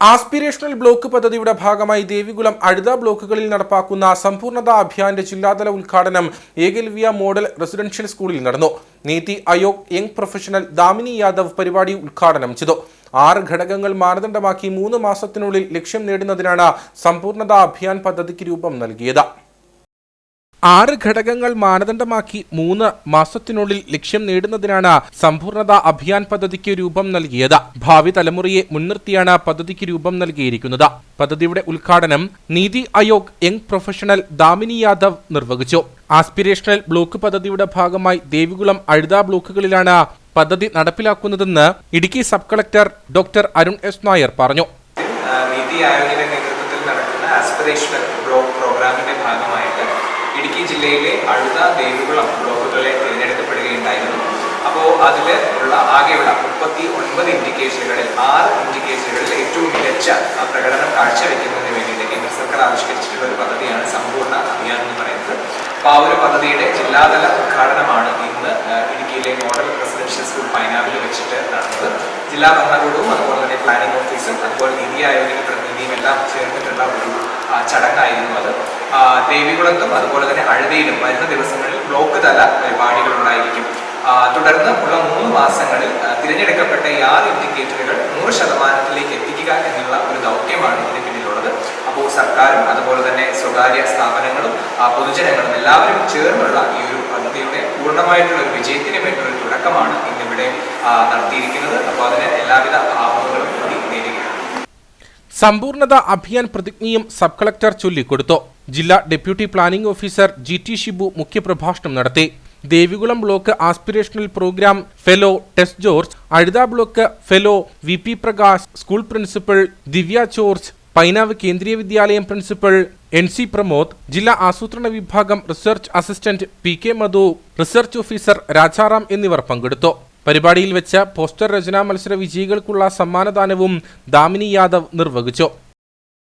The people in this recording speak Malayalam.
ആസ്പിരേഷണൽ ബ്ലോക്ക് പദ്ധതിയുടെ ഭാഗമായി ദേവികുളം അഴുത ബ്ലോക്കുകളിൽ നടപ്പാക്കുന്ന സമ്പൂർണത അഭിയാന്റെ ജില്ലാതല ഉദ്ഘാടനം ഏകൽവിയ മോഡൽ റെസിഡൻഷ്യൽ സ്കൂളിൽ നടന്നു. നീതി ആയോഗ് യങ് പ്രൊഫഷണൽ ദാമിനി യാദവ് പരിപാടി ഉദ്ഘാടനം ചെയ്തു. ആറ് ഘടകങ്ങൾ മാനദണ്ഡമാക്കി മൂന്ന് മാസത്തിനുള്ളിൽ ലക്ഷ്യം നേടുന്നതിനാണ് സമ്പൂർണത അഭിയാൻ പദ്ധതിക്ക് രൂപം നൽകിയത്. ആറ് ഘടകങ്ങൾ മാനദണ്ഡമാക്കി മൂന്ന് മാസത്തിനുള്ളിൽ ലക്ഷ്യം നേടുന്നതിനാണ് സമ്പൂർണത അഭിയാൻ പദ്ധതിക്ക് രൂപം നൽകിയത്. ഭാവി തലമുറയെ മുൻനിർത്തിയാണ് പദ്ധതിക്ക് രൂപം നൽകിയിരിക്കുന്നത്. പദ്ധതിയുടെ ഉദ്ഘാടനം നീതി ആയോഗ് യങ് പ്രൊഫഷണൽ ദാമിനി യാദവ് നിർവഹിച്ചു. ആസ്പിരേഷണൽ ബ്ലോക്ക് പദ്ധതിയുടെ ഭാഗമായി ദേവികുളം അഴുത ബ്ലോക്കുകളിലാണ് പദ്ധതി നടപ്പിലാക്കുന്നതെന്ന് Idukki sub collector doctor Arun S. Nair പറഞ്ഞു. നേതൃത്വത്തിൽ നടക്കുന്ന ആസ്പിറേഷണൽ ബ്ലോക്ക് പ്രോഗ്രാമിന്റെ ഭാഗമായിട്ട് ഇടുക്കി ജില്ലയിലെ അഴുത ദേവികുളം ബ്ലോക്കുകളെ തിരഞ്ഞെടുക്കപ്പെടുകയുണ്ടായിരുന്നു. അപ്പോൾ അതിൽ ഉള്ള ആകെയുള്ള മുപ്പത്തി ഒൻപത് ഇൻഡിക്കേഷനുകളിൽ ആറ് ഇൻഡിക്കേഷനുകളിൽ ഏറ്റവും മികച്ച പ്രകടനം കാഴ്ചവെക്കുന്നതിന് വേണ്ടിയിട്ട് കേന്ദ്ര സർക്കാർ ആവിഷ്കരിച്ചിട്ടുള്ള ഒരു പദ്ധതിയാണ് സമ്പൂർണ അഭിയാൻ എന്ന് പറയുന്നത്. അപ്പോൾ ആ ഒരു പദ്ധതിയുടെ ജില്ലാതല ഉദ്ഘാടനമാണ് ഇന്ന് ഇടുക്കിയിലെ മോഡൽ റെസിഡൻഷ്യൽ സ്കൂൾ പൈനാവിൽ വെച്ചിട്ട് നടന്നത്. ജില്ലാ ഭരണകൂടവും അതുപോലെ തന്നെ പ്ലാനിംഗ് ഓഫീസും അതുപോലെ നീതി ആയോഗിന്റെ പ്രതിനിധിയും എല്ലാം ചേർന്നിട്ടുള്ള ഒരു ചടങ്ങായിരുന്നു അത്. ദേവികുളത്തും അതുപോലെ തന്നെ അഴുതയിലും വരുന്ന ദിവസങ്ങളിൽ ബ്ലോക്ക് തല പരിപാടികൾ ഉണ്ടായിരിക്കും തുടർന്ന് ഉള്ള മൂന്ന് മാസങ്ങളിൽ തിരഞ്ഞെടുക്കപ്പെട്ട ഈ ആറ് ഇൻഡിക്കേറ്ററുകൾ നൂറ് ശതമാനത്തിലേക്ക് എത്തിക്കുക എന്നുള്ള ഒരു ദൗത്യമാണ് ഇതിന് പിന്നിലുള്ളത്. അപ്പോൾ സർക്കാരും അതുപോലെ തന്നെ സ്വകാര്യ സ്ഥാപനങ്ങളും പൊതുജനങ്ങളും എല്ലാവരും ചേർന്നുള്ള ഈ ഒരു പദ്ധതിയുടെ പൂർണമായിട്ടുള്ള ഒരു വിജയത്തിന് വേണ്ടിയുള്ള ഒരു തുടക്കമാണ് ഇന്നിവിടെ നടത്തിയിരിക്കുന്നത്. അപ്പോൾ അതിന് സമ്പൂർണത അഭിയാൻ പ്രതിജ്ഞയും സബ് കളക്ടർ ചൊല്ലിക്കൊടുത്തു. ജില്ലാ deputy planning officer G T Shibu മുഖ്യപ്രഭാഷണം നടത്തി. Devikulam block aspirational programme fellow Tess George Azhutha block fellow V P Prakash school principal Divya George Painavu Kendriya Vidyalaya principal N C Pramod ജില്ലാ ആസൂത്രണ വിഭാഗം research assistant P K Madhu research officer Rajaram എന്നിവർ പങ്കെടുത്തു. പരിപാടിയിൽ വെച്ച പോസ്റ്റർ രചനാ മത്സര വിജയികൾക്കുള്ള സമ്മാനദാനവും ദാമിനി യാദവ് നിർവഹിച്ചു.